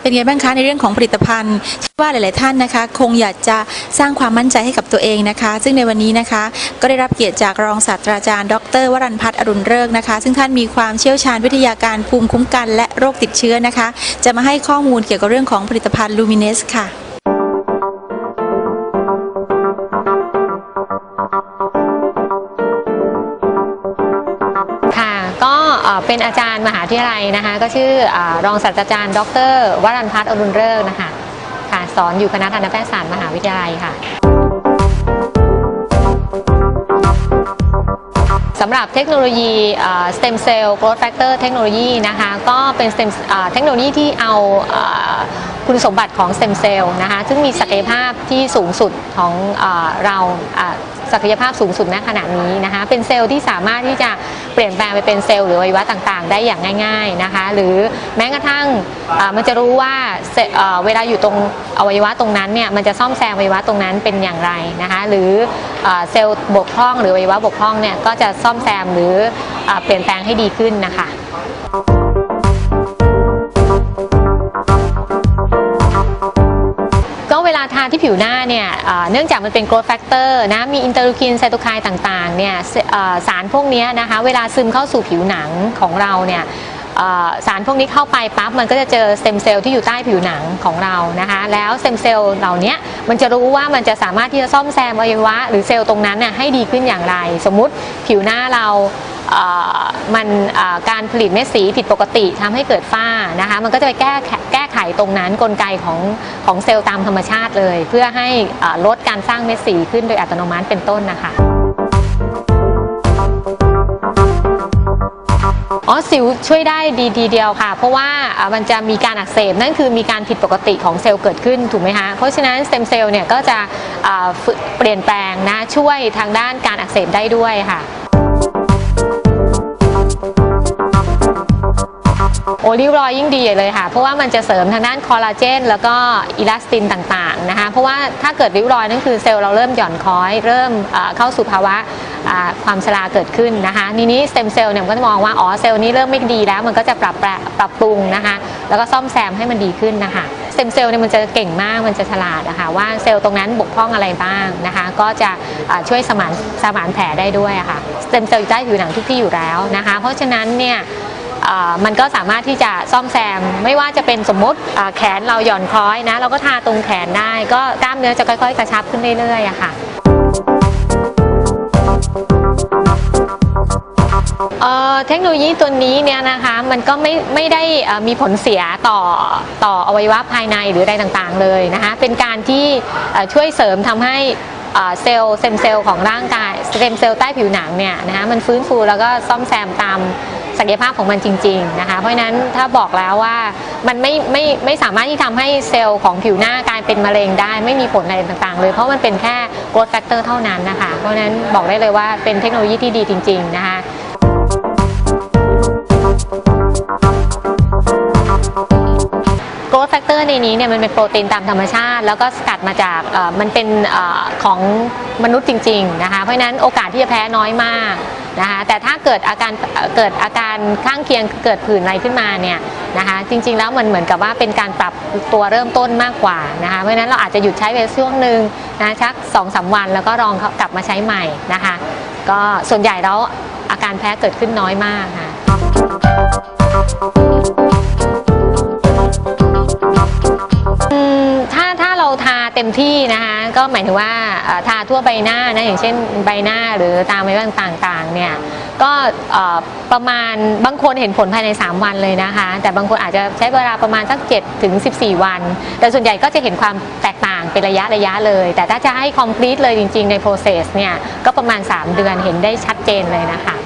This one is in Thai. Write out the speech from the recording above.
เป็นไงบ้างคะในเรื่องของผลิตภัณฑ์เชื่อว่าหลาย ๆ ท่านนะคะ คงอยากจะสร้างความมั่นใจให้กับตัวเองนะคะ ซึ่งในวันนี้นะคะ ก็ได้รับเกียรติจากรองศาสตราจารย์ ดร วรันพัฒน์อรุณเริกนะคะ ซึ่งท่านมีความเชี่ยวชาญวิทยาการภูมิคุ้มกันและโรคติดเชื้อนะคะ จะมาให้ข้อมูลเกี่ยวกับเรื่องของผลิตภัณฑ์ลูมิเนสค่ะ เป็นอาจารย์มหาวิทยาลัยนะคะ ก็ชื่ออรองศาสตราจารย์ ดรวรันพัฒน์อรุณเริกนะคะค่ะสอนอยู่คณะทันตแพทยศาสตร์มหาวิทยาลัยค่ะสำหรับเทคโนโลยี stem cell growth factor เทคโนโลยีนะคะ ก็เป็น stem เทคโนโลยีที่เอาอ่อ คุณสมบัติของ stem cell นะคะซึ่งมีศักยภาพที่สูงสุดของเราศักยภาพสูงสุดณขณะนี้นะคะเป็นเซลล์ที่สามารถที่จะเปลี่ยนแปลงไปเป็นเซลล์หรืออวัยวะต่างๆ ได้อย่างง่ายๆนะคะหรือแม้กระทั่งมันจะรู้ว่าเวลาอยู่ตรงอวัยวะตรงนั้นเนี่ยมันจะซ่อมแซมอวัยวะตรงนั้นเป็นอย่างไรนะคะหรือเซลล์บกพร่องหรืออวัยวะบกพร่องเนี่ยก็จะซ่อมแซมหรือเปลี่ยนแปลงให้ดีขึ้นนะคะาทาที่ผิวหน้าเนี่ยเนื่องจากมันเป็น growth factor นะมีอินเตอร์ลูคินไซโตไคน์ต่างๆเนี่ยสารพวกนี้นะคะเวลาซึมเข้าสู่ผิวหนังของเราเนี่ยสารพวกนี้เข้าไปปั๊บมันก็จะเจอสเต็มเซลล์ที่อยู่ใต้ผิวหนังของเรานะคะแล้วสเต็มเซลล์เหล่านี้มันจะรู้ว่ามันจะสามารถที่จะซ่อมแซมอวัยวะ หรือเซลล์ตรงนั้นน่ะให้ดีขึ้นอย่างไร สมมุติผิวหน้าเรามันการผลิตเม็ดสีผิดปกติทำให้เกิดฝ้านะคะมันก็จะไปแก้ ไขตรงนั้นกลไกของของเซลล์ตามธรรมชาติเลย เพื่อให้ลดการสร้างเม็ดสีขึ้นโดยอัตโนมัติเป็นต้นนะคะอ๋อสิวช่วยได้ดีทีเดียวค่ะ เพราะว่ามันจะมีการอักเสบนั่นคือมีการผิดปกติของเซลล์เกิดขึ้นถูกไหมคะเพราะฉะนั้นสเต็มเซลล์เนี่ยก็จะเปลี่ยนแปลงนะช่วยทางด้านการอักเสบได้ด้วยค่ะ ริวรอยยิ่งดีเลยค่ะ เพราะว่ามันจะเสริมทางด้านคอลลาเจน แล้วก็อิลาสตินต่างๆนะคะ เพราะว่าถ้าเกิดริ้วรอยนั่นคือเซลล์เราเริ่มหย่อนคล้อย เริ่มเข้าสู่ภาวะความชราเกิดขึ้นนะคะทีนี้สเต็มเซลล์เนี่ยก็จะมองว่า อ๋อ เซลล์นี้เริ่มไม่ดีแล้ว มันก็จะปรับปรปรับปรุงนะคะ แล้วก็ซ่อมแซมให้มันดีขึ้นนะคะสเต็มเซลล์เนี่ยมันจะเก่งมาก มันจะฉลาดนะคะว่าเซลล์ตรงนั้นบกพร่องอะไรบ้างนะคะ ก็จะช่วยสมานสมานแผลได้ด้วยะค่ะสเต็มเซลล์อยู่ใต้ผิวหนังทุกที่อยู่แล้วนะคะ เพราะฉะนั้นเนี่ย มันก็สามารถที่จะซ่อมแซม ไม่ว่าจะเป็นสมมติแขนเราหย่อนคล้อยนะ เราก็ทาตรงแขนได้ ก็กล้ามเนื้อจะค่อยๆ กระชับขึ้นเรื่อยๆค่ะเเทคโนโลยีตัวนี้เนี่ยนะคะมันก็ไม่ไม่ได้มีผลเสียต่อต่ออวัยวะภายในหรืออะไรต่างๆเลยนะคะเป็นการที่ช่วยเสริมทำให้เซลล์เซมเซลล์ของร่างกายเต็มเซลล์ใต้ผิวหนังเนี่ยนะคะมันฟื้นฟูแล้วก็ซ่อมแซมตาม ศักยภาพของมันจริง ๆนะคะ เพราะฉะนั้นถ้าบอกแล้วว่ามันไม่ไม่ไม่สามารถที่ทำให้เซลล์ของผิวหน้ากลายเป็นมะเร็งได้ ไม่มีผลอะไรต่างๆ เลยเพราะมันเป็นแค่ growth factor เท่านั้นนะคะ เพราะฉะนั้นบอกได้เลยว่าเป็นเทคโนโลยีที่ดีจริง ๆ นะคะโกรทแฟกเตอร์ในนี้เนี่ยมันเป็นโปรตีนตามธรรมชาติ แล้วก็สกัดมาจากเอ่อมันเป็นเออของมนุษย์จริง ๆ นะคะ เพราะฉะนั้นโอกาสที่จะแพ้น้อยมากนะคะแต่ถ้าเกิดอาการเกิดอาการข้างเคียงเกิดผื่นอะไรขึ้นมาเนี่ยนะคะจริงๆแล้วมันเหมือนกับว่าเป็นการปรับตัวเริ่มต้นมากกว่านะคะเพราะฉะนั้นเราอาจจะหยุดใช้ไปช่วงหนึ่งนะชัก2อสาวันแล้วก็ลองกลับมาใช้ใหม่นะคะก็ส่วนใหญ่แล้วอาการแพ้เกิดขึ้นน้อยมากค่ะ เต็มที่นะคะก็หมายถึงว่าทาทั่วใบหน้านะอย่างเช่นใบหน้าหรือตามใบบ้าต่างๆเนี่ยก็ประมาณบางคนเห็นผลภายใน 3 วันเลยนะคะ แต่บางคนอาจจะใช้เวลาประมาณสัก7ถึง14 วัน แต่ส่วนใหญ่ก็จะเห็นความแตกต่างเป็นระยะระยะเลย แต่ถ้าจะให้ complete เลยจริง ๆ ใน process เนี่ยก็ประมาณ 3 เดือนเห็นได้ชัดเจนเลยนะคะ